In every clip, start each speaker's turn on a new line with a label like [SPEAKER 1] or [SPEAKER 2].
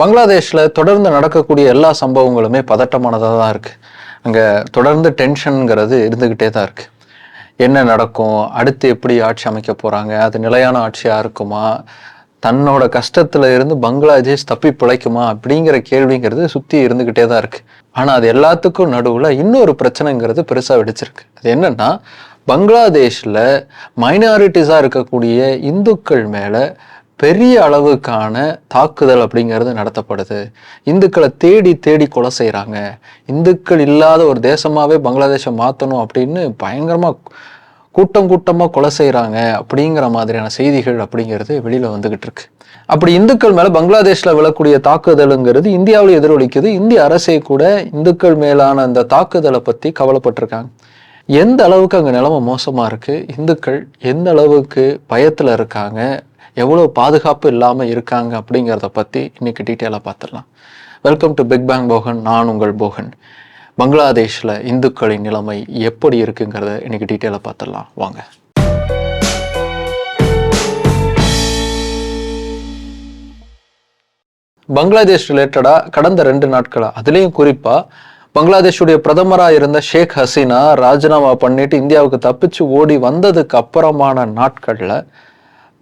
[SPEAKER 1] பங்களாதேஷில் தொடர்ந்து நடக்கக்கூடிய எல்லா சம்பவங்களுமே பதட்டமானதாக தான் இருக்குது அங்கே தொடர்ந்து டென்ஷனுங்கிறது இருந்துக்கிட்டே தான் இருக்குது என்ன நடக்கும்? அடுத்து எப்படி ஆட்சி அமைக்க போகிறாங்க அது நிலையான ஆட்சியாக இருக்குமா? தன்னோட கஷ்டத்தில் இருந்து பங்களாதேஷ் தப்பி பிழைக்குமா? அப்படிங்கிற கேள்விங்கிறது சுற்றி இருந்துக்கிட்டே தான் இருக்குது ஆனால் அது எல்லாத்துக்கும் நடுவில் இன்னொரு பிரச்சனைங்கிறது பெருசாக வெடிச்சிருக்கு. அது என்னென்னா பங்களாதேஷில் மைனாரிட்டிஸாக இருக்கக்கூடிய இந்துக்கள் மேலே பெரிய அளவுக்கான தாக்குதல் அப்படிங்கிறது நடத்தப்படுது. இந்துக்களை தேடி தேடி கொலை செய்கிறாங்க இந்துக்கள் இல்லாத ஒரு தேசமாகவே பங்களாதேஷை மாற்றணும் அப்படின்னு பயங்கரமாக கூட்டம் கூட்டமாக கொலை செய்கிறாங்க அப்படிங்கிற மாதிரியான செய்திகள் அப்படிங்கிறது வெளியில் வந்துக்கிட்டு இருக்கு. அப்படி இந்துக்கள் மேலே பங்களாதேஷில் விழக்கூடிய தாக்குதலுங்கிறது இந்தியாவில் எதிரொலிக்குது. இந்திய அரசே கூட இந்துக்கள் மேலான அந்த தாக்குதலை பற்றி கவலைப்பட்டிருக்காங்க. எந்த அளவுக்கு அங்கே நிலைமை மோசமாக இருக்குது இந்துக்கள் எந்த அளவுக்கு பயத்தில் இருக்காங்க? எவ்வளோ பாதுகாப்பு இல்லாமல் இருக்காங்க அப்படிங்கிறத பற்றி இன்னைக்கு டீட்டெயிலாக பார்த்துடலாம் welcome to big bang Bogan நான் உங்கள் போகன். பங்களாதேஷில் இந்துக்களின் நிலைமை எப்படி இருக்குங்கிறத இன்னைக்கு டீட்டெயிலாக பார்த்துடலாம் வாங்க. பங்களாதேஷ் ரிலேட்டடாக கடந்த ரெண்டு நாட்களா? அதுலேயும் குறிப்பாக பங்களாதேஷுடைய பிரதமராக இருந்த ஷேக் ஹசீனா ராஜினாமா பண்ணிட்டு இந்தியாவுக்கு தப்பிச்சு ஓடி வந்ததுக்கு அப்புறமான நாட்களில்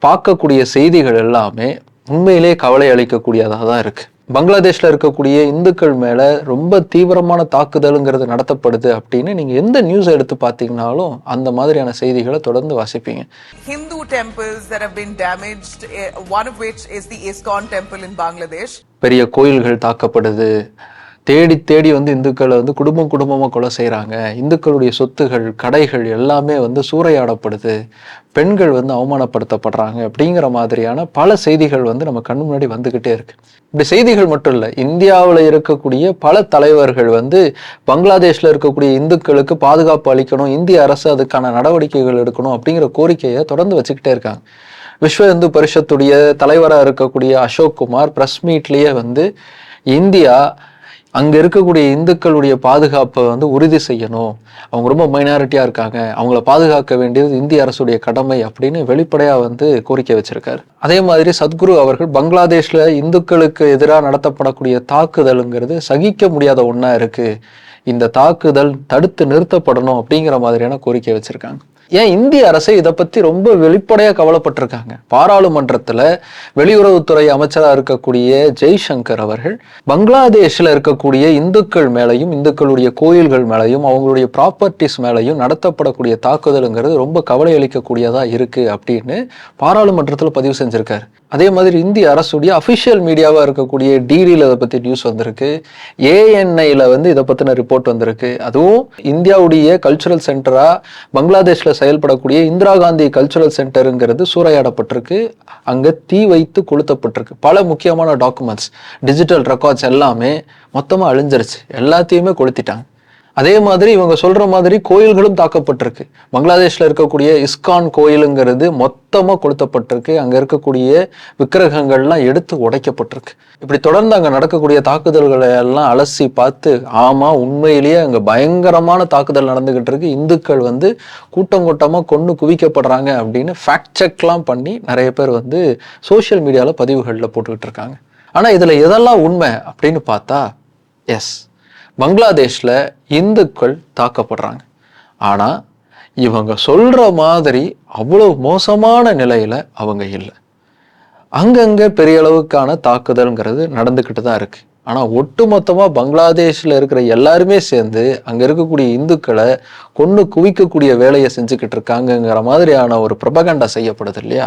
[SPEAKER 1] பார்க்கக்கூடிய செய்திகள் எல்லாமே உண்மையிலே கவலை அளிக்கக்கூடியதாக தான் இருக்கு. பங்களாதேஷ்ல இருக்கக்கூடிய இந்துக்கள் மேல ரொம்ப தீவிரமான தாக்குதலுங்கிறது நடத்தப்படுது அப்படின்னு நீங்க எந்த நியூஸ் எடுத்து பார்த்தீங்கனாலும் அந்த மாதிரியான செய்திகளை தொடர்ந்து வாசிப்பீங்க.
[SPEAKER 2] Hindu temples that have been damaged, eh, one of which is the ISKCON temple in Bangladesh.
[SPEAKER 1] பெரிய கோயில்கள் தாக்கப்படுது. தேடி தேடி வந்து இந்துக்களை வந்து குடும்பம் குடும்பமாக கொலை செய்கிறாங்க இந்துக்களுடைய சொத்துகள் கடைகள் எல்லாமே வந்து சூறையாடப்படுது. பெண்கள் வந்து அவமானப்படுத்தப்படுறாங்க அப்படிங்கிற மாதிரியான பல செய்திகள் வந்து நம்ம கண் முன்னாடி வந்துக்கிட்டே இருக்கு. இப்படி செய்திகள் மட்டும் இல்லை இந்தியாவில் இருக்கக்கூடிய பல தலைவர்கள் வந்து பங்களாதேஷில் இருக்கக்கூடிய இந்துக்களுக்கு பாதுகாப்பு அளிக்கணும் இந்திய அரசு அதுக்கான நடவடிக்கைகள் எடுக்கணும் அப்படிங்கிற கோரிக்கையை தொடர்ந்து வச்சுக்கிட்டே இருக்காங்க. விஸ்வ இந்து பரிஷத்துடைய தலைவராக இருக்கக்கூடிய அசோக் குமார் ப்ரெஸ் மீட்லேயே வந்து இந்தியா அங்கே இருக்கக்கூடிய இந்துக்களுடைய பாதுகாப்பை வந்து உறுதி செய்யணும். அவங்க ரொம்ப மைனாரிட்டியாக இருக்காங்க. அவங்கள பாதுகாக்க வேண்டியது இந்திய அரசுடைய கடமை அப்படின்னு வெளிப்படையாக வந்து கோரிக்கை வச்சிருக்காரு. அதே மாதிரி சத்குரு அவர்கள் பங்களாதேஷில் இந்துக்களுக்கு எதிராக நடத்தப்படக்கூடிய தாக்குதலுங்கிறது சகிக்க முடியாத ஒன்றா இருக்குது இந்த தாக்குதல் தடுத்து நிறுத்தப்படணும் அப்படிங்கிற மாதிரியான கோரிக்கை வச்சுருக்காங்க. ஏன் இந்திய அரசு இதை பத்தி ரொம்ப வெளிப்படையாக கவலைப்பட்டிருக்காங்க? பாராளுமன்றத்தில் வெளியுறவுத்துறை அமைச்சராக இருக்கக்கூடிய ஜெய்சங்கர் அவர்கள் பங்களாதேஷில் இருக்கக்கூடிய இந்துக்கள் மேலையும் இந்துக்களுடைய கோயில்கள் மேலையும் அவங்களுடைய ப்ராப்பர்ட்டிஸ் மேலையும் நடத்தப்படக்கூடிய தாக்குதலுங்கிறது ரொம்ப கவலை அளிக்கக்கூடியதாக இருக்கு அப்படின்னு பாராளுமன்றத்தில் பதிவு செஞ்சிருக்காரு. அதே மாதிரி இந்திய அரசுடைய அஃபிஷியல் மீடியாவாக இருக்கக்கூடிய டிடியில் இதை பற்றி நியூஸ் வந்திருக்கு. ஏஎன்ஐயில் வந்து இதை பற்றின ரிப்போர்ட் வந்திருக்கு. அதுவும் இந்தியாவுடைய கல்ச்சுரல் சென்டராக பங்களாதேஷில் செயல்படக்கூடிய இந்திரா காந்தி கல்ச்சுரல் சென்டருங்கிறது சூறையாடப்பட்டிருக்கு. அங்க தீ வைத்து கொளுத்தப்பட்டிருக்கு. பல முக்கியமான டாக்குமெண்ட்ஸ் டிஜிட்டல் ரெக்கார்ட்ஸ் எல்லாமே மொத்தமா அழிஞ்சிருச்சு. எல்லாத்தையுமே கொளுத்திட்டாங்க. அதே மாதிரி இவங்க சொல்ற மாதிரி கோயில்களும் தாக்கப்பட்டிருக்கு. பங்களாதேஷ்ல இருக்கக்கூடிய இஸ்கான் கோயிலுங்கிறது மொத்தமாக கொளுத்தப்பட்டிருக்கு. அங்கே இருக்கக்கூடிய விக்கிரகங்கள்லாம் எடுத்து உடைக்கப்பட்டிருக்கு. இப்படி தொடர்ந்து அங்கே நடக்கக்கூடிய தாக்குதல்களை எல்லாம் அலசி பார்த்து ஆமா உண்மையிலேயே அங்கே பயங்கரமான தாக்குதல் நடந்துகிட்டு இருக்கு. இந்துக்கள் வந்து கூட்டம் கூட்டமாக கொண்டு குவிக்கப்படுறாங்க அப்படின்னு ஃபேக்ட் செக்லாம் பண்ணி நிறைய பேர் வந்து சோஷியல் மீடியாவில் பதிவுகளில் போட்டுக்கிட்டு இருக்காங்க. ஆனால் இதில் எதெல்லாம் உண்மை அப்படின்னு பார்த்தா எஸ் பங்களாதேஷில் இந்துக்கள் தாக்கப்படுறாங்க. ஆனால் இவங்க சொல்கிற மாதிரி அவ்வளோ மோசமான நிலையில் அவங்க இல்லை. அங்கங்கே பெரிய அளவுக்கான தாக்குதல்ங்கிறது நடந்துக்கிட்டு தான் இருக்குது ஆனால் ஒட்டுமொத்தமாக பங்களாதேஷில் இருக்கிற எல்லாருமே சேர்ந்து அங்கே இருக்கக்கூடிய இந்துக்களை கொண்டு குவிக்கக்கூடிய வேலையை செஞ்சுக்கிட்டு இருக்காங்கங்கிற மாதிரியான ஒரு பிரபகண்டா செய்யப்படுது இல்லையா?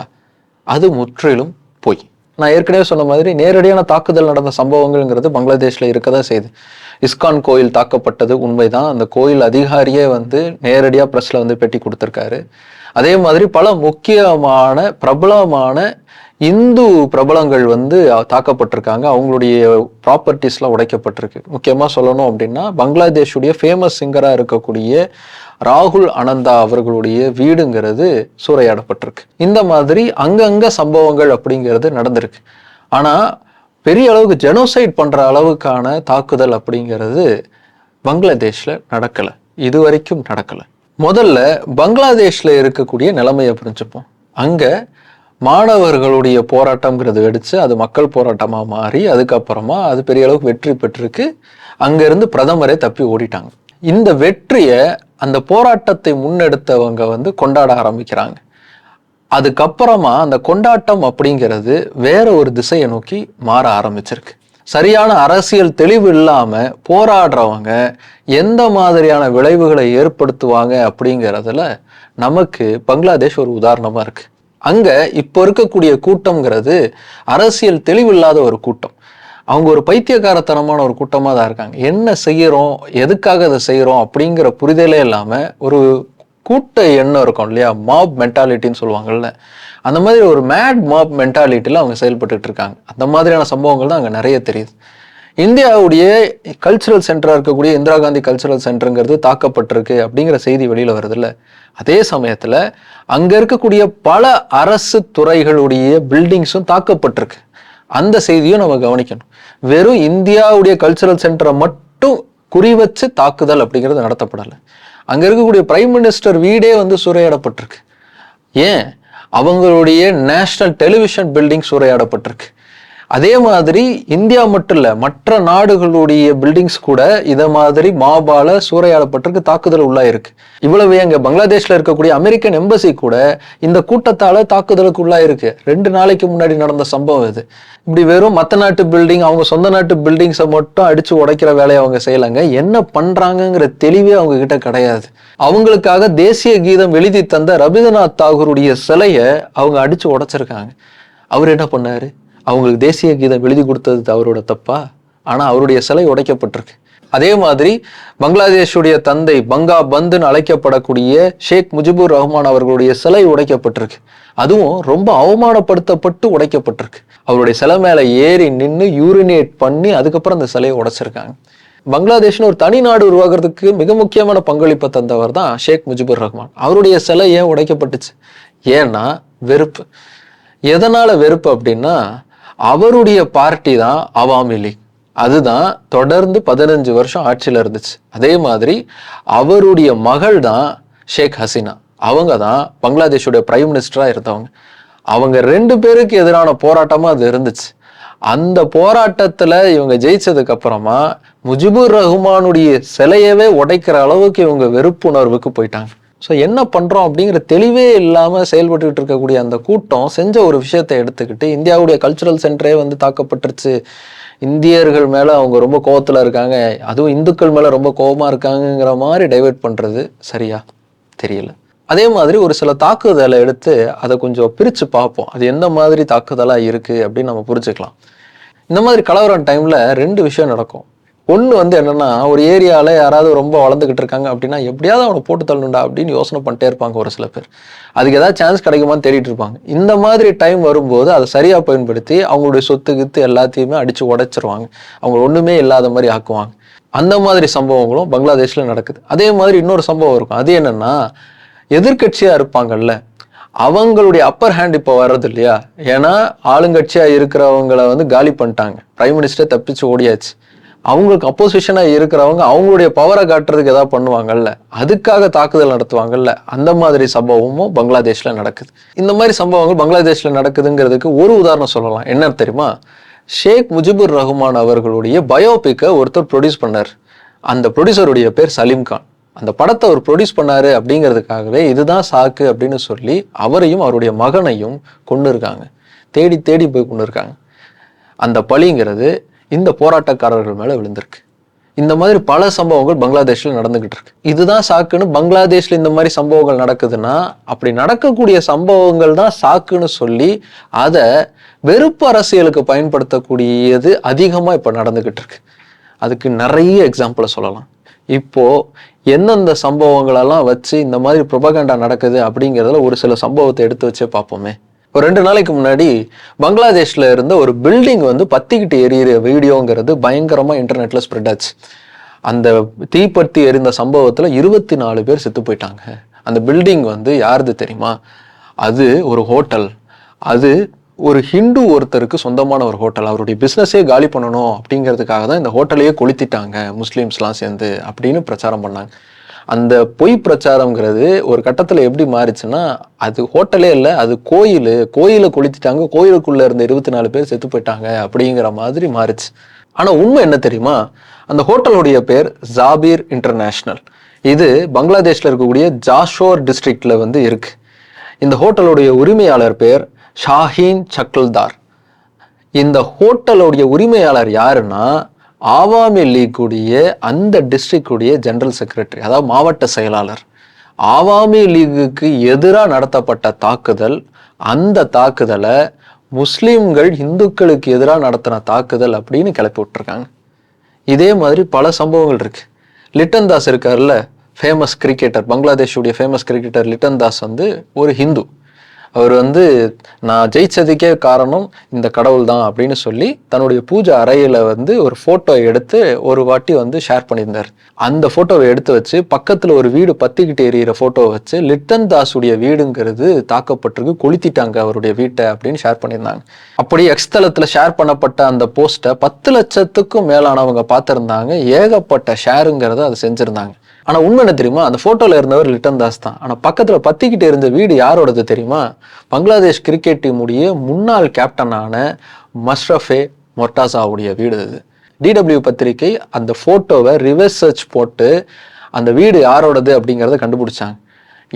[SPEAKER 1] அது முற்றிலும் பொய். நான் ஏற்கனவே சொன்ன மாதிரி நேரடியான தாக்குதல் நடந்த சம்பவங்கள்ங்கிறது பங்களாதேஷில் இருக்க தான் செய்யுது. இஸ்கான் கோயில் தாக்கப்பட்டது உண்மைதான். அந்த கோயில் அதிகாரியே வந்து நேரடியாக ப்ரெஸ்ஸில் வந்து பெட்டி கொடுத்துருக்காரு. அதே மாதிரி பல முக்கியமான பிரபலமான இந்து பிரபலங்கள் வந்து தாக்கப்பட்டிருக்காங்க. அவங்களுடைய ப்ராப்பர்ட்டிஸ்லாம் உடைக்கப்பட்டிருக்கு. முக்கியமாக சொல்லணும் அப்படின்னா பங்களாதேஷுடைய ஃபேமஸ் சிங்கராக இருக்கக்கூடிய ராகுல் அனந்தா அவர்களுடைய வீடுங்கிறது சூறையாடப்பட்டிருக்கு. இந்த மாதிரி அங்கங்கே சம்பவங்கள் அப்படிங்கிறது நடந்திருக்கு. ஆனால் பெரிய அளவுக்கு ஜெனோசைட் பண்ணுற அளவுக்கான தாக்குதல் அப்படிங்கிறது பங்களாதேஷில் நடக்கலை. இது வரைக்கும் நடக்கலை. முதல்ல பங்களாதேஷில் இருக்கக்கூடிய நிலைமையை புரிஞ்சுப்போம். அங்கே மாணவர்களுடைய போராட்டம்ங்கிறது வெடிச்சு அது மக்கள் போராட்டமாக மாறி அதுக்கப்புறமா அது பெரிய அளவுக்கு வெற்றி பெற்றிருக்கு. அங்கேருந்து பிரதமரே தப்பி ஓடிட்டாங்க. இந்த வெற்றியை அந்த போராட்டத்தை முன்னெடுத்தவங்க வந்து கொண்டாட ஆரம்பிக்கிறாங்க. அதுக்கப்புறமா அந்த கொண்டாட்டம் அப்படிங்கிறது வேற ஒரு திசையை நோக்கி மாற ஆரம்பிச்சிருக்கு. சரியான அரசியல் தெளிவு இல்லாம போராடுறவங்க எந்த மாதிரியான விளைவுகளை ஏற்படுத்துவாங்க அப்படிங்கிறதுல நமக்கு பங்களாதேஷ் ஒரு உதாரணமா இருக்கு. அங்க இப்போ இருக்கக்கூடிய கூட்டம்ங்கிறது அரசியல் தெளிவில்லாத ஒரு கூட்டம். அவங்க ஒரு பைத்தியக்காரத்தனமான ஒரு கூட்டமாக தான் இருக்காங்க. என்ன செய்கிறோம் எதுக்காக அதை செய்கிறோம் அப்படிங்கிற புரிதலே இல்லாமல் ஒரு கூட்ட எண்ணம் இருக்கும் இல்லையா? மாப் மென்டாலிட்டின்னு சொல்லுவாங்கல்ல. அந்த மாதிரி ஒரு மேட் மாப் மென்டாலிட்டியில் அவங்க செயல்பட்டுட்டு இருக்காங்க. அந்த மாதிரியான சம்பவங்கள் தான் அங்கே நிறைய தெரியுது. இந்தியாவுடைய கல்ச்சுரல் சென்டராக இருக்கக்கூடிய இந்திரா காந்தி கல்ச்சுரல் சென்டருங்கிறது தாக்கப்பட்டிருக்கு அப்படிங்கிற செய்தி வெளியில் வருதுல்ல. அதே சமயத்தில் அங்கே இருக்கக்கூடிய பல அரசு துறைகளுடைய பில்டிங்ஸும் தாக்கப்பட்டிருக்கு. அந்த செய்தியும் நம்ம கவனிக்கணும். வெறும் இந்தியாவுடைய கல்ச்சுரல் சென்டரை மட்டும் குறிவச்சு தாக்குதல் அப்படிங்கிறது நடத்தப்படலை. அங்கே இருக்கக்கூடிய பிரைம் மினிஸ்டர் வீடே வந்து சூறையாடப்பட்டிருக்கு. ஏன்? அவங்களுடைய நேஷனல் டெலிவிஷன் பில்டிங் சூறையாடப்பட்டிருக்கு. அதே மாதிரி இந்தியா மட்டும் இல்லை மற்ற நாடுகளுடைய பில்டிங்ஸ் கூட இதை மாதிரி மாபால சூறையாடப்பட்டிருக்கு தாக்குதல் உள்ளாயிருக்கு. இவ்வளவு எங்க பங்களாதேஷ்ல இருக்கக்கூடிய அமெரிக்கன் எம்பசி கூட இந்த கூட்டத்தால தாக்குதலுக்கு உள்ளாயிருக்கு. ரெண்டு நாளைக்கு முன்னாடி நடந்த சம்பவம் இது. இப்படி வெறும் மத்த நாட்டு பில்டிங் அவங்க சொந்த நாட்டு பில்டிங்ஸை மட்டும் அடிச்சு உடைக்கிற வேலையை அவங்க செய்யலாங்க. என்ன பண்றாங்கங்கிற தெளிவே அவங்க கிட்ட கிடையாது. அவங்களுக்காக தேசிய கீதம் எழுதி தந்த ரவீந்திரநாத் தாகூருடைய சிலையை அவங்க அடிச்சு உடைச்சிருக்காங்க. அவர் என்ன பண்ணாரு? அவங்களுக்கு தேசிய கீதம் எழுதி கொடுத்தது அவரோட தப்பா? ஆனால் அவருடைய சிலை உடைக்கப்பட்டிருக்கு. அதே மாதிரி பங்களாதேஷுடைய தந்தை பங்கா பந்துன்னு அழைக்கப்படக்கூடிய ஷேக் முஜிபுர் ரஹ்மான் அவர்களுடைய சிலை உடைக்கப்பட்டிருக்கு. அதுவும் ரொம்ப அவமானப்படுத்தப்பட்டு உடைக்கப்பட்டிருக்கு. அவருடைய சிலை மேலே ஏறி நின்று யூரினேட் பண்ணி அதுக்கப்புறம் அந்த சிலையை உடைச்சிருக்காங்க. பங்களாதேஷ்னு ஒரு தனி நாடு உருவாகிறதுக்கு மிக முக்கியமான பங்களிப்பை தந்தவர் தான் ஷேக் முஜிபுர் ரஹ்மான். அவருடைய சிலை ஏன் உடைக்கப்பட்டுச்சு. ஏன்னா வெறுப்பு. எதனால வெறுப்பு அப்படின்னா அவருடைய பார்ட்டி தான் அவாமி லீக். அதுதான் தொடர்ந்து பதினஞ்சு வருஷம் ஆட்சியில் இருந்துச்சு. அதே மாதிரி அவருடைய மகள் தான் ஷேக் ஹசீனா. அவங்க தான் பங்களாதேஷுடைய பிரைம் மினிஸ்டராக இருந்தவங்க. அவங்க ரெண்டு பேருக்கு எதிரான போராட்டமாக அது இருந்துச்சு. அந்த போராட்டத்தில் இவங்க ஜெயிச்சதுக்கு அப்புறமா முஜிபுர் ரஹ்மானுடைய சிலையவே உடைக்கிற அளவுக்கு இவங்க வெறுப்புணர்வுக்கு போயிட்டாங்க. ஸோ என்ன பண்ணுறோம் அப்படிங்கிற தெளிவே இல்லாமல் செயல்பட்டுக்கிட்டு இருக்கக்கூடிய அந்த கூட்டம் செஞ்ச ஒரு விஷயத்தை எடுத்துக்கிட்டு இந்தியாவுடைய கல்ச்சுரல் சென்டரே வந்து தாக்கப்பட்டுருச்சு. இந்தியர்கள் மேலே அவங்க ரொம்ப கோவத்தில் இருக்காங்க. அதுவும் இந்துக்கள் மேலே ரொம்ப கோபமாக இருக்காங்கங்கிற மாதிரி டைவெர்ட் பண்ணுறது சரியா? தெரியல. அதே மாதிரி ஒரு சில தாக்குதலை எடுத்து அதை கொஞ்சம் பிரித்து பார்ப்போம். அது எந்த மாதிரி தாக்குதலாக இருக்குது அப்படின்னு நம்ம புரிஞ்சுக்கலாம். இந்த மாதிரி கலவரம் டைமில் ரெண்டு விஷயம் நடக்கும். ஒன்று வந்து என்னென்னா ஒரு ஏரியாவில் யாராவது ரொம்ப வளர்ந்துக்கிட்டு இருக்காங்க அப்படின்னா எப்படியாவது அவனை போட்டு தள்ளணுண்டா அப்படின்னு யோசனை பண்ணிட்டே இருப்பாங்க ஒரு சில பேர். அதுக்கு ஏதாவது சான்ஸ் கிடைக்குமான்னு தேடிட்டு இருப்பாங்க. இந்த மாதிரி டைம் வரும்போது அதை சரியாக பயன்படுத்தி அவங்களுடைய சொத்து கித்து எல்லாத்தையுமே அடித்து உடைச்சிருவாங்க. அவங்க ஒன்றுமே இல்லாத மாதிரி ஆக்குவாங்க. அந்த மாதிரி சம்பவங்களும் பங்களாதேஷில் நடக்குது. அதே மாதிரி இன்னொரு சம்பவம் இருக்கும். அது என்னென்னா எதிர்கட்சியாக இருப்பாங்கல்ல அவங்களுடைய அப்பர் ஹேண்ட் இப்போ வர்றது இல்லையா? ஏன்னா ஆளுங்கட்சியாக இருக்கிறவங்கள வந்து காலி பண்ணிட்டாங்க. பிரைம் மினிஸ்டர் தப்பிச்சு ஓடியாச்சு. அவங்களுக்கு அப்போசிஷனாக இருக்கிறவங்க அவங்களுடைய பவரை காட்டுறதுக்கு ஏதாவது பண்ணுவாங்கல்ல அதுக்காக தாக்குதல் நடத்துவாங்கல்ல அந்த மாதிரி சம்பவமும் பங்களாதேஷில் நடக்குது. இந்த மாதிரி சம்பவங்கள் பங்களாதேஷில் நடக்குதுங்கிறதுக்கு ஒரு உதாரணம் சொல்லலாம். என்ன தெரியுமா? ஷேக் முஜிபுர் ரஹ்மான் அவர்களுடைய பயோபிக்கை ஒருத்தர் ப்ரொடியூஸ் பண்ணார். அந்த ப்ரொடியூசருடைய பேர் சலீம் கான். அந்த படத்தை அவர் ப்ரொடியூஸ் பண்ணாரு அப்படிங்கிறதுக்காகவே இதுதான் சாக்கு அப்படின்னு சொல்லி அவரையும் அவருடைய மகனையும் கொண்டு இருக்காங்க தேடி தேடி போய் கொண்டு இருக்காங்க அந்த பழிங்கிறது இந்த போராட்டக்காரர்கள் மேலே விழுந்திருக்கு. இந்த மாதிரி பல சம்பவங்கள் பங்களாதேஷ்ல நடந்துகிட்டு இருக்கு. இதுதான் சாக்குன்னு பங்களாதேஷ்ல இந்த மாதிரி சம்பவங்கள் நடக்குதுன்னா அப்படி நடக்கக்கூடிய சம்பவங்கள் தான் சாக்குன்னு சொல்லி அதை வெறுப்பு அரசியலுக்கு பயன்படுத்தக்கூடியது அதிகமாக இப்போ நடந்துகிட்டு இருக்கு. அதுக்கு நிறைய எக்ஸாம்பிளை சொல்லலாம். இப்போ எந்தெந்த சம்பவங்களெல்லாம் வச்சு இந்த மாதிரி புரபகண்டா நடக்குது அப்படிங்கிறதுல ஒரு சில சம்பவத்தை எடுத்து வச்சே பார்ப்போமே. ஒரு ரெண்டு நாளைக்கு முன்னாடி பங்களாதேஷ்ல இருந்த ஒரு பில்டிங் வந்து பத்திக்கிட்டு எரியிற வீடியோங்கிறது பயங்கரமாக இன்டர்நெட்டில் ஸ்ப்ரெட் ஆச்சு. அந்த தீப்பத்தி எரிந்த சம்பவத்தில் இருபத்தி நாலு பேர் செத்து போயிட்டாங்க. அந்த பில்டிங் வந்து யாருது தெரியுமா? அது ஒரு ஹோட்டல். அது ஒரு ஹிந்து ஒருத்தருக்கு சொந்தமான ஒரு ஹோட்டல். அவருடைய பிஸ்னஸே காலி பண்ணணும் அப்படிங்கிறதுக்காக தான் இந்த ஹோட்டலையே கொளுத்திட்டாங்க முஸ்லீம்ஸ்லாம் சேர்ந்து அப்படின்னு பிரச்சாரம் பண்ணாங்க. அந்த பொய் பிரச்சாரம்ங்கிறது ஒரு கட்டத்தில் எப்படி மாறிச்சுன்னா அது ஹோட்டலே இல்லை அது கோயில். கோயிலை கொளுத்திட்டாங்க கோயிலுக்குள்ள இருந்த இருபத்தி நாலு பேர் செத்து போயிட்டாங்க அப்படிங்கிற மாதிரி மாறிச்சு. ஆனால் உண்மை என்ன தெரியுமா? அந்த ஹோட்டலுடைய பேர் ஜாபீர் இன்டர்நேஷ்னல். இது பங்களாதேஷ்ல இருக்கக்கூடிய ஜாஷோர் டிஸ்ட்ரிக்ட்ல வந்து இருக்கு. இந்த ஹோட்டலுடைய உரிமையாளர் பேர் ஷாஹீன் சக்கல்தார் இந்த ஹோட்டலுடைய உரிமையாளர் யாருன்னா ஆவாமி லீக்குடைய அந்த டிஸ்ட்ரிக்டுடைய ஜெனரல் செக்ரட்டரி அதாவது மாவட்ட செயலாளர் ஆவாமி லீகுக்கு எதிராக நடத்தப்பட்ட தாக்குதல் அந்த தாக்குதலை முஸ்லீம்கள் இந்துக்களுக்கு எதிராக நடத்தின தாக்குதல் அப்படின்னு கிளப்பி விட்டுருக்காங்க. இதே மாதிரி பல சம்பவங்கள் இருக்கு. லிட்டன் தாஸ் இருக்கார்ல ஃபேமஸ் கிரிக்கெட்டர் பங்களாதேஷுடைய ஃபேமஸ் கிரிக்கெட்டர் லிட்டன் தாஸ் வந்து ஒரு ஹிந்து. அவர் வந்து நான் ஜெயிச்சதுக்கே காரணம் இந்த கடவுள் தான் அப்படின்னு சொல்லி தன்னுடைய பூஜை அறையில் வந்து ஒரு ஃபோட்டோ எடுத்து ஒரு வாட்டி வந்து ஷேர் பண்ணியிருந்தார். அந்த ஃபோட்டோவை எடுத்து வச்சு பக்கத்தில் ஒரு வீடு பத்திக்கிட்டு எரியிற ஃபோட்டோவை வச்சு லிட்டன் தாஸுடைய வீடுங்கிறது தாக்கப்பட்டிருக்கு கொளுத்திட்டாங்க அவருடைய வீட்டை அப்படின்னு ஷேர் பண்ணியிருந்தாங்க. அப்படி எக்ஸ் ஷேர் பண்ணப்பட்ட அந்த போஸ்ட்டை பத்து லட்சத்துக்கும் மேலானவங்க பார்த்துருந்தாங்க. ஏகப்பட்ட ஷேருங்கிறத அதை செஞ்சுருந்தாங்க. ஆனால் உண்மை என்ன தெரியுமா? அந்த ஃபோட்டோவில் இருந்தவர் லிட்டன் தாஸ் தான். ஆனால் பக்கத்தில் பத்திக்கிட்டு இருந்த வீடு யாரோடது தெரியுமா? பங்களாதேஷ் கிரிக்கெட் டீமுடைய முன்னாள் கேப்டனான மஷ்ரஃபே மொட்டாசாவுடைய வீடு அது. டிடபிள்யூ பத்திரிகை அந்த ஃபோட்டோவை ரிவர்ஸ் சர்ச் போட்டு அந்த வீடு யாரோடது அப்படிங்கிறத கண்டுபிடிச்சாங்க.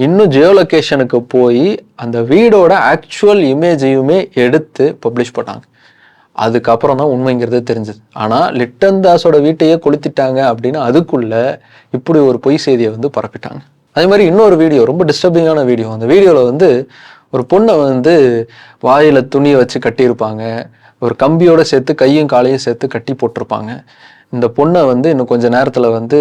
[SPEAKER 1] இன்னும் ஜியோலொகேஷனுக்கு போய் அந்த வீடோட ஆக்சுவல் இமேஜையுமே எடுத்து பப்ளிஷ் பண்ணாங்க அதுக்கப்புறம் தான் உண்மைங்கிறது தெரிஞ்சது. ஆனால் லிட்டன் தாஸோட வீட்டையே கொளுத்திட்டாங்க அப்படின்னு அதுக்குள்ள இப்படி ஒரு பொய் செய்தியை வந்து பரப்பிட்டாங்க. அதே மாதிரி இன்னொரு வீடியோ ரொம்ப டிஸ்டர்பிங்கான வீடியோ. அந்த வீடியோவில் வந்து ஒரு பொண்ணை வந்து வாயில் துணியை வச்சு கட்டியிருப்பாங்க. ஒரு கம்பியோட சேர்த்து கையும் காலையும் சேர்த்து கட்டி போட்டிருப்பாங்க. இந்த பொண்ணை வந்து இன்னும் கொஞ்சம் நேரத்தில் வந்து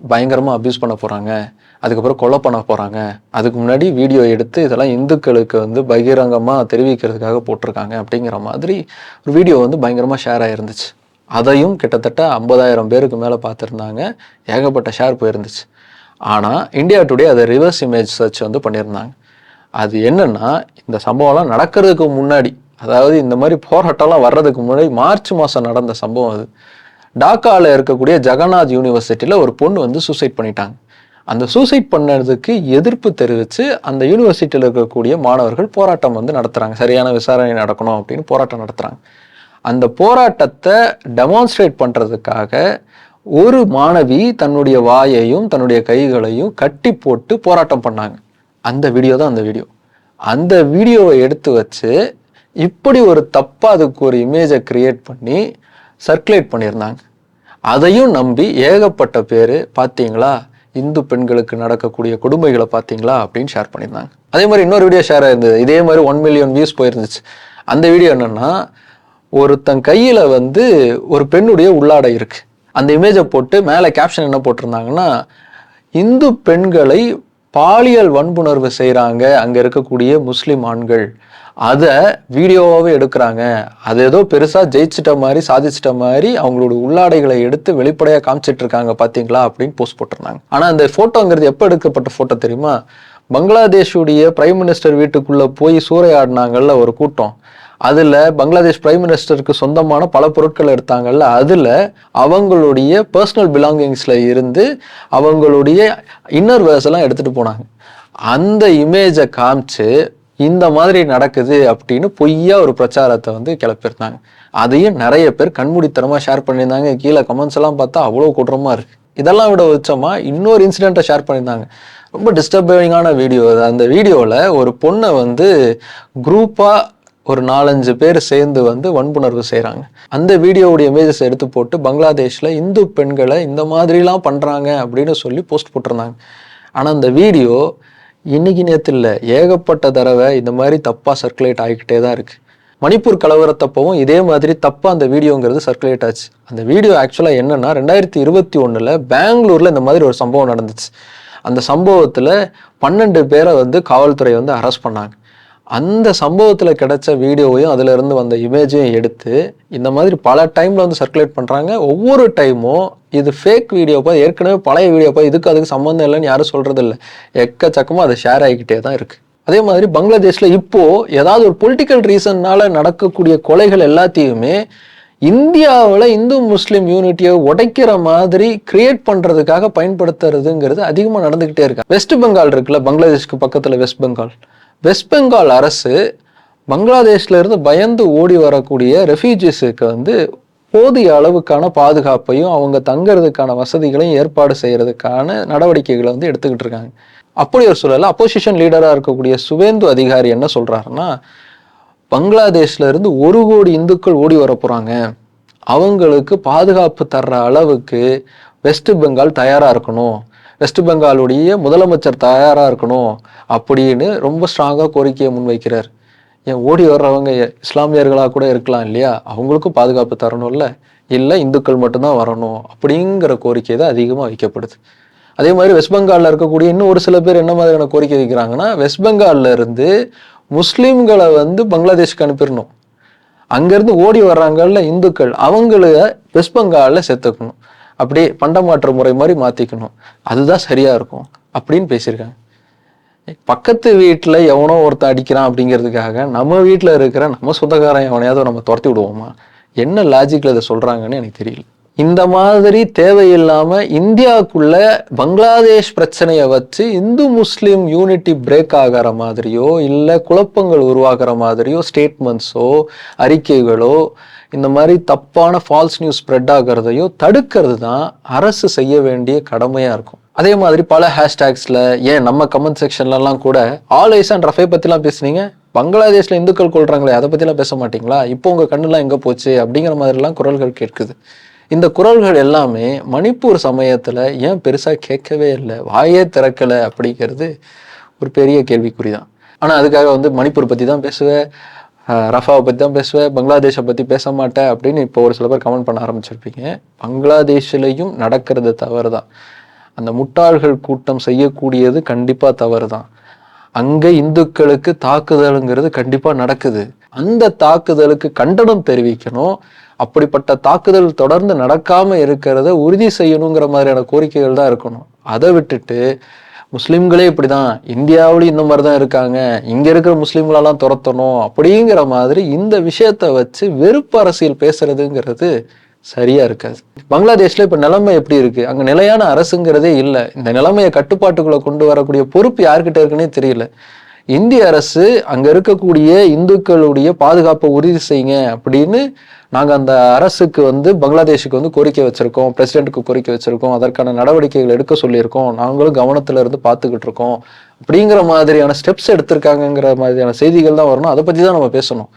[SPEAKER 1] பயங்கரமாக அப்யூஸ் பண்ண போகிறாங்க அதுக்கப்புறம் கொலை பண்ண போகிறாங்க அதுக்கு முன்னாடி வீடியோ எடுத்து இதெல்லாம் இந்துக்களுக்கு வந்து பகிரங்கமாக தெரிவிக்கிறதுக்காக போட்டிருக்காங்க அப்படிங்கிற மாதிரி ஒரு வீடியோ வந்து பயங்கரமாக ஷேர் ஆகிருந்துச்சு அதையும் கிட்டத்தட்ட ஐம்பதாயிரம் பேருக்கு மேலே பார்த்துருந்தாங்க. ஏகப்பட்ட ஷேர் போயிருந்துச்சு. ஆனால் இந்தியா டுடே அதை ரிவர்ஸ் இமேஜ் சர்ச் வந்து பண்ணியிருந்தாங்க. அது என்னென்னா இந்த சம்பவம்லாம் நடக்கிறதுக்கு முன்னாடி அதாவது இந்த மாதிரி போராட்டம்லாம் வர்றதுக்கு முன்னாடி மார்ச் மாதம் நடந்த சம்பவம் அது. டாக்காவில் இருக்கக்கூடிய ஜெகநாத் யூனிவர்சிட்டியில் ஒரு பொண்ணு வந்து சூசைட் பண்ணிட்டாங்க. அந்த சூசைட் பண்ணதுக்கு எதிர்ப்பு தெரிவித்து அந்த யூனிவர்சிட்டியில் இருக்கக்கூடிய மாணவர்கள் போராட்டம் வந்து நடத்துகிறாங்க சரியான விசாரணை நடக்கணும் அப்படின்னு போராட்டம் நடத்துகிறாங்க அந்த போராட்டத்தை டெமான்ஸ்ட்ரேட் பண்ணுறதுக்காக ஒரு மாணவி தன்னுடைய வாயையும் தன்னுடைய கைகளையும் கட்டி போட்டு போராட்டம் பண்ணாங்க. அந்த வீடியோ தான் அந்த வீடியோ அந்த வீடியோவை எடுத்து வச்சு இப்படி ஒரு தப்பாக அதுக்கு ஒரு இமேஜை கிரியேட் பண்ணி சர்க்குலேட் பண்ணியிருந்தாங்க. அதையும் நம்பி ஏகப்பட்ட பேர் பார்த்தீங்களா இந்து பெண்களுக்கு நடக்கக்கூடிய கொடுமைகளை பார்த்தீங்களா அப்படின்னு ஷேர் பண்ணியிருந்தாங்க. அதே மாதிரி இன்னொரு வீடியோ ஷேர் ஆயிருந்தது. இதே மாதிரி ஒன் மில்லியன் வியூஸ் போயிருந்துச்சு. அந்த வீடியோ என்னன்னா ஒருத்தன் கையில் வந்து ஒரு பெண்ணுடைய உள்ளாடை இருக்கு. அந்த இமேஜை போட்டு மேலே கேப்ஷன் என்ன போட்டிருந்தாங்கன்னா இந்து பெண்களை பாலியல் வன்புணர்வு செய்கிறாங்க அங்கே இருக்கக்கூடிய முஸ்லிம் ஆண்கள். அதை வீடியோவாகவே எடுக்கிறாங்க. அது ஏதோ பெருசாக ஜெயிச்சிட்ட மாதிரி சாதிச்சிட்ட மாதிரி அவங்களோட உள்ளாடைகளை எடுத்து வெளிப்படையாக காமிச்சிட்டு இருக்காங்க பார்த்தீங்களா அப்படின்னு போஸ்ட் போட்டிருந்தாங்க. ஆனால் அந்த ஃபோட்டோங்கிறது எப்போ எடுக்கப்பட்ட ஃபோட்டோ தெரியுமா? பங்களாதேஷுடைய பிரைம் மினிஸ்டர் வீட்டுக்குள்ளே போய் சூறையாடினாங்கல்ல ஒரு கூட்டம். அதில் பங்களாதேஷ் பிரைம் மினிஸ்டருக்கு சொந்தமான பல பொருட்கள் எடுத்தாங்கல்ல அதில் அவங்களுடைய பர்சனல் பிலாங்கிங்ஸில் இருந்து அவங்களுடைய இன்னர் வேர்ஸ் எல்லாம் எடுத்துகிட்டு போனாங்க. அந்த இமேஜை காமிச்சு இந்த மாதிரி நடக்குது அப்படின்னு பொய்யா ஒரு பிரச்சாரத்தை வந்து கிளப்பியிருந்தாங்க. அதையும் நிறைய பேர் கண்மூடித்தனமாக ஷேர் பண்ணியிருந்தாங்க. கீழே கமெண்ட்ஸ் எல்லாம் பார்த்தா அவ்வளோ கொடூரமாக இருக்கு. இதெல்லாம் விட வச்சோமா இன்னொரு இன்சிடெண்ட்டை ஷேர் பண்ணியிருந்தாங்க. ரொம்ப டிஸ்டர்பிங்கான வீடியோ அது. அந்த வீடியோவில் ஒரு பொண்ணை வந்து குரூப்பாக ஒரு நாலஞ்சு பேர் சேர்ந்து வந்து வன்புணர்வு செய்கிறாங்க அந்த வீடியோவுடைய இமேஜஸ் எடுத்து போட்டு பங்களாதேஷில் இந்து பெண்களை இந்த மாதிரிலாம் பண்ணுறாங்க அப்படின்னு சொல்லி போஸ்ட் போட்டிருந்தாங்க. ஆனால் அந்த வீடியோ இன்னைக்கு நேற்று இல்லை ஏகப்பட்ட தடவை இந்த மாதிரி தப்பாக சர்க்குலேட் ஆகிக்கிட்டே தான் இருக்குது மணிப்பூர் கலவரத்தப்பவும் இதே மாதிரி தப்பாக அந்த வீடியோங்கிறது சர்க்குலேட் ஆச்சு. அந்த வீடியோ ஆக்சுவலாக என்னென்னா ரெண்டாயிரத்தி இருபத்தி ஒன்றில் பெங்களூரில் இந்த மாதிரி ஒரு சம்பவம் நடந்துச்சு. அந்த சம்பவத்தில் பன்னெண்டு பேரை வந்து காவல்துறை வந்து அரெஸ்ட் பண்ணாங்க. அந்த சம்பவத்தில் கிடைச்ச வீடியோவையும் அதிலிருந்து வந்த இமேஜையும் எடுத்து இந்த மாதிரி பல டைமில் வந்து சர்க்குலேட் பண்ணுறாங்க ஒவ்வொரு டைமும் இது ஃபேக் வீடியோப்பா ஏற்கனவே பழைய வீடியோப்பா இதுக்கு அதுக்கு சம்மந்தம் இல்லைன்னு யாரும் சொல்கிறது இல்லை எக்கச்சக்கமாக அது ஷேர் ஆகிக்கிட்டே தான் இருக்குது அதே மாதிரி பங்களாதேஷில் இப்போது ஏதாவது ஒரு பொலிட்டிக்கல் ரீசன்னால் நடக்கக்கூடிய கொலைகள் எல்லாத்தையுமே இந்தியாவில் இந்து முஸ்லீம் யூனிட்டியை உடைக்கிற மாதிரி கிரியேட் பண்ணுறதுக்காக பயன்படுத்துறதுங்கிறது அதிகமாக நடந்துக்கிட்டே இருக்கு. வெஸ்ட் பெங்கால் இருக்குல்ல பங்களாதேஷ்க்கு பக்கத்தில் வெஸ்ட் பெங்கால் வெஸ்ட் பெங்கால் அரசு பங்களாதேஷ்லேருந்து பயந்து ஓடி வரக்கூடிய ரெஃப்யூஜிஸுக்கு வந்து போதிய அளவுக்கான பாதுகாப்பையும் அவங்க தங்குறதுக்கான வசதிகளையும் ஏற்பாடு செய்கிறதுக்கான நடவடிக்கைகளை வந்து எடுத்துக்கிட்டு இருக்காங்க. அப்படி ஒரு சூழலில் அப்போசிஷன் லீடராக இருக்கக்கூடிய சுவேந்து அதிகாரி என்ன சொல்கிறாருன்னா பங்களாதேஷ்லேருந்து ஒரு கோடி இந்துக்கள் ஓடி வர போகிறாங்க அவங்களுக்கு பாதுகாப்பு தர்ற அளவுக்கு வெஸ்ட் பெங்கால் தயாராக இருக்கணும். வெஸ்ட் பெங்காலுடைய முதலமைச்சர் தயாராக இருக்கணும் அப்படின்னு ரொம்ப ஸ்ட்ராங்காக கோரிக்கையை முன்வைக்கிறார். ஏன் ஓடி வர்றவங்க இஸ்லாமியர்களாக கூட இருக்கலாம் இல்லையா? அவங்களுக்கும் பாதுகாப்பு தரணும்ல. இல்லை இந்துக்கள் மட்டும்தான் வரணும் அப்படிங்கிற கோரிக்கை தான் அதிகமாக வைக்கப்படுது. அதே மாதிரி வெஸ்ட் பெங்காலில் இருக்கக்கூடிய இன்னும் ஒரு சில பேர் என்ன மாதிரியான கோரிக்கை வைக்கிறாங்கன்னா வெஸ்ட் பெங்காலில் இருந்து முஸ்லீம்களை வந்து பங்களாதேஷ்க்கு அனுப்பிடணும். அங்கேருந்து ஓடி வர்றாங்கல்ல இந்துக்கள் அவங்கள வெஸ்ட் பெங்காலில் சேர்த்துக்கணும். அப்படியே பண்டமாற்று முறை மாதிரி மாற்றிக்கணும் அதுதான் சரியாக இருக்கும். அப்படின்னு பேசியிருக்காங்க. பக்கத்து வீட்டில் எவனோ ஒருத்தன் அடிக்கிறான் அப்படிங்கிறதுக்காக நம்ம வீட்டில் இருக்கிற நம்ம சொந்தக்காரன் எவனையாவது நம்ம துரத்தி விடுவோமா? என்ன லாஜிக்கில் இதை சொல்கிறாங்கன்னு எனக்கு தெரியல. இந்த மாதிரி தேவையில்லாமல் இந்தியாவுக்குள்ள பங்களாதேஷ் பிரச்சனையை வச்சு இந்து முஸ்லீம் யூனிட்டி பிரேக் ஆகிற மாதிரியோ இல்லை குழப்பங்கள் உருவாகிற மாதிரியோ ஸ்டேட்மெண்ட்ஸோ அறிக்கைகளோ இந்த மாதிரி தப்பான ஃபால்ஸ் நியூஸ் ஸ்ப்ரெட் ஆகிறதையோ தடுக்கிறது தான் அரசு செய்ய வேண்டிய கடமையாக இருக்கும். அதே மாதிரி பல ஹேஷ்டேக்ஸ்ல ஏன் நம்ம கமெண்ட் செக்ஷன்லலாம் கூட ஆல் ஐஸ் அண்ட் ரஃபே பற்றிலாம் பேசுனீங்க? பங்களாதேஷில் இந்துக்கள் கொள்றாங்களே அதை பற்றிலாம் பேச மாட்டிங்களா? இப்போ உங்கள் கண்ணுலாம் எங்கே போச்சு? அப்படிங்கிற மாதிரிலாம் குரல்கள் கேட்குது. இந்த குரல்கள் எல்லாமே மணிப்பூர் சமயத்தில் ஏன் பெருசாக கேட்கவே இல்லை? வாயே திறக்கல அப்படிங்கிறது ஒரு பெரிய கேள்விக்குறி தான் ஆனால் அதுக்காக வந்து மணிப்பூர் பற்றி தான் பேசுவேன். ரஃபாவை பற்றி தான் பேசுவேன் பங்களாதேஷை பற்றி பேச மாட்டேன் அப்படின்னு இப்போ ஒரு சில பேர் கமெண்ட் பண்ண ஆரம்பிச்சிருப்பீங்க. பங்களாதேஷ்லேயும் நடக்கிறது தவறு தான் அந்த முட்டாள்கள் கூட்டம் செய்யக்கூடியது கண்டிப்பாக தவறு தான் அங்கே இந்துக்களுக்கு தாக்குதலுங்கிறது கண்டிப்பாக நடக்குது. அந்த தாக்குதலுக்கு கண்டனம் தெரிவிக்கணும். அப்படிப்பட்ட தாக்குதல் தொடர்ந்து நடக்காமல் இருக்கிறத உறுதி செய்யணுங்கிற மாதிரியான கோரிக்கைகள் தான் இருக்கணும். அதை விட்டுட்டு முஸ்லிம்களே இப்படிதான். இந்தியாவிலையும் இந்த மாதிரி தான் இருக்காங்க. இங்க இருக்கிற முஸ்லீம்களெல்லாம் துரத்தணும் அப்படிங்கிற மாதிரி இந்த விஷயத்த வச்சு வெறுப்பு அரசியல் பேசுறதுங்கிறது சரியா இருக்காது. பங்களாதேஷ்ல இப்ப நிலைமை எப்படி இருக்கு? அங்க நிலையான அரசுங்கிறதே இல்லை. இந்த நிலைமையை கட்டுப்பாட்டுக்குள்ள கொண்டு வரக்கூடிய பொறுப்பு யாருக்கிட்ட இருக்குன்னே தெரியல. இந்திய அரசு அங்க இருக்கக்கூடிய இந்துக்களுடைய பாதுகாப்பை உறுதி செய்யுங்க அப்படின்னு நாங்கள் அந்த அரசுக்கு வந்து பங்களாதேஷுக்கு வந்து கோரிக்கை வச்சுருக்கோம் பிரசிடென்ட்டுக்கு கோரிக்கை வச்சுருக்கோம் அதற்கான நடவடிக்கைகள் எடுக்க சொல்லியிருக்கோம் நாங்களும் கவனத்தில் இருந்து பார்த்துக்கிட்டு இருக்கோம். அப்படிங்கிற மாதிரியான ஸ்டெப்ஸ் எடுத்திருக்காங்கங்கிற மாதிரியான செய்திகள் தான் வரணும். அதை பற்றி தான் நம்ம பேசணும்.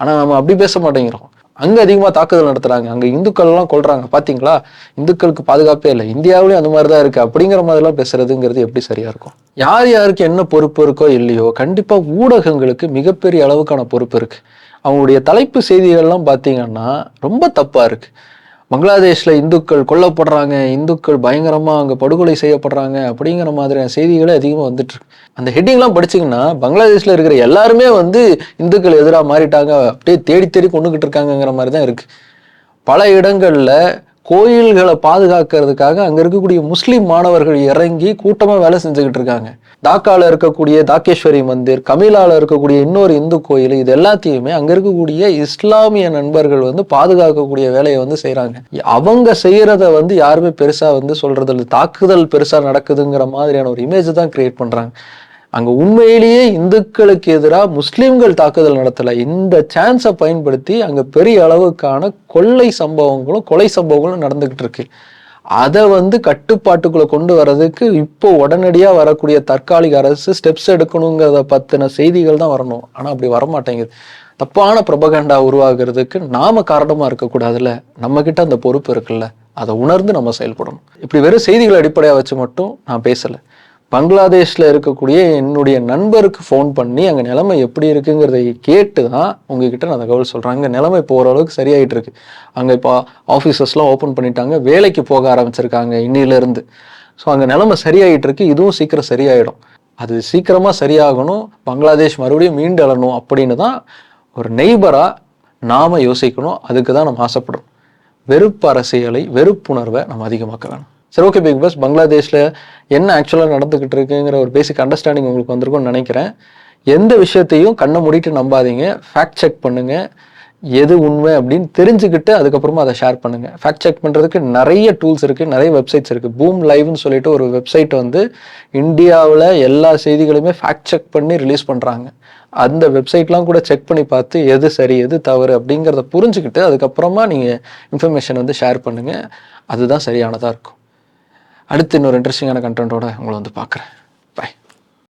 [SPEAKER 1] ஆனால் நம்ம அப்படி பேச மாட்டேங்கிறோம். அங்கே அதிகமாக தாக்குதல் நடத்துகிறாங்க அங்கே இந்துக்கள்லாம் கொள்கிறாங்க கொள்றாங்க இந்துக்களுக்கு பாதுகாப்பே இல்லை. இந்தியாவிலயும் அந்த மாதிரி தான் இருக்குது அப்படிங்கிற மாதிரிலாம் பேசுறதுங்கிறது எப்படி சரியாக இருக்கும்? யார் யாருக்கு என்ன பொறுப்பு இருக்கோ இல்லையோ கண்டிப்பாக ஊடகங்களுக்கு மிகப்பெரிய அளவுக்கான பொறுப்பு இருக்குது அவங்களுடைய தலைப்பு செய்திகள்லாம் பார்த்தீங்கன்னா ரொம்ப தப்பாக இருக்குது பங்களாதேஷ்ல இந்துக்கள் கொல்லப்படுறாங்க இந்துக்கள் பயங்கரமாக அங்கே படுகொலை செய்யப்படுறாங்க அப்படிங்கிற மாதிரியான செய்திகளே அதிகமாக வந்துட்டுருக்கு அந்த ஹெட்டிங்லாம் படிச்சிங்கன்னா பங்களாதேஷில் இருக்கிற எல்லாருமே வந்து இந்துக்கள் எதிராக மாறிட்டாங்க அப்படியே தேடி தேடி கொண்டுகிட்டு இருக்காங்கங்கிற மாதிரி தான் இருக்குது பல இடங்களில் கோயில்களை பாதுகாக்கிறதுக்காக அங்கே இருக்கக்கூடிய முஸ்லீம் மாணவர்கள் இறங்கி கூட்டமாக வேலை செஞ்சுக்கிட்டு இருக்காங்க. டாக்கால இருக்கக்கூடிய தாக்கேஸ்வரி மந்திர் கமிலால இருக்கக்கூடிய இன்னொரு இந்து கோயில் இது எல்லாத்தையுமே அங்கே இருக்கக்கூடிய இஸ்லாமிய நண்பர்கள் வந்து பாதுகாக்கக்கூடிய வேலையை வந்து செய்கிறாங்க அவங்க செய்கிறத வந்து யாருமே பெருசாக வந்து சொல்றது இல்லை தாக்குதல் பெருசாக நடக்குதுங்கிற மாதிரியான ஒரு இமேஜ் தான் கிரியேட் பண்ணுறாங்க அங்க உண்மையிலேயே இந்துக்களுக்கு எதிராக முஸ்லீம்கள் தாக்குதல் நடத்தல. இந்த சான்ஸை பயன்படுத்தி அங்க பெரிய அளவுக்கான கொள்ளை சம்பவங்களும் கொலை சம்பவங்களும் நடந்துகிட்டு இருக்கு. அதை வந்து கட்டுப்பாட்டுக்குள்ள கொண்டு வர்றதுக்கு இப்போ உடனடியா வரக்கூடிய தற்காலிக அரசு ஸ்டெப்ஸ் எடுக்கணுங்கிறத பத்தின செய்திகள் தான் வரணும். ஆனா அப்படி வரமாட்டேங்குது. தப்பான பிரபகண்டா உருவாகிறதுக்கு நாம காரணமா இருக்கக்கூடாதுல்ல. நம்ம கிட்ட அந்த பொறுப்பு இருக்குல்ல. அதை உணர்ந்து நம்ம செயல்படணும். இப்படி வெறும் செய்திகளை அடிப்படையாக வச்சு மட்டும் நான் பேசலை. பங்களாதேஷில் இருக்கக்கூடிய என்னுடைய நண்பருக்கு ஃபோன் பண்ணி அங்கே நிலைமை எப்படி இருக்குங்கிறதை கேட்டு தான் உங்ககிட்ட நான் தகவல் சொல்கிறேன் அங்கே நிலைமை இப்போ ஓரளவுக்கு சரியாயிட்டு இருக்கு அங்கே இப்போ ஆஃபீஸஸ்லாம் ஓப்பன் பண்ணிட்டாங்க. வேலைக்கு போக ஆரம்பிச்சிருக்காங்க இன்னிலேருந்து. ஸோ அங்கே நிலைமை சரியாயிட்டு இருக்கு இதுவும் சீக்கிரம் சரியாயிடும். அது சீக்கிரமாக சரியாகணும். பங்களாதேஷ் மறுபடியும் மீண்டெழணும் அப்படின்னு தான் ஒரு நெய்பராக நாம் யோசிக்கணும். அதுக்கு தான் நம்ம ஆசைப்படுறோம். வெறுப்பு அரசியலை வெறுப்புணர்வை நம்ம அதிகமாக்க வேணும். சரி ஓகே பிக் பாஸ் பங்களாதேஷில் என்ன ஆக்சுவலாக நடந்துக்கிட்டு இருக்குங்கிற ஒரு பேசிக் அண்டர்ஸ்டாண்டிங் உங்களுக்கு வந்திருக்கும்னு நினைக்கிறேன். எந்த விஷயத்தையும் கண்ணை மூடிட்டு நம்பாதீங்க. ஃபேக்ட் செக் பண்ணுங்க. எது உண்மை அப்படின்னு தெரிஞ்சுக்கிட்டு அதுக்கப்புறமா அதை ஷேர் பண்ணுங்க. ஃபேக்ட் செக் பண்ணுறதுக்கு நிறைய டூல்ஸ் இருக்குது நிறைய வெப்சைட்ஸ் இருக்குது பூம் லைவ்னு சொல்லிட்டு ஒரு வெப்சைட் வந்து இந்தியாவில் எல்லா செய்திகளுமே ஃபேக்ட் செக் பண்ணி ரிலீஸ் பண்ணுறாங்க அந்த வெப்சைட்லாம் கூட செக் பண்ணி பார்த்து எது சரி எது தவறு அப்படிங்கிறத புரிஞ்சுக்கிட்டு அதுக்கப்புறமா நீங்கள் இன்ஃபர்மேஷன் வந்து ஷேர் பண்ணுங்கள் அதுதான் சரியானதாக இருக்கும். அடுத்து இன்னொரு இன்ட்ரெஸ்டிங்கான கண்டென்ட்டோட உங்களை வந்து பார்க்குறேன்.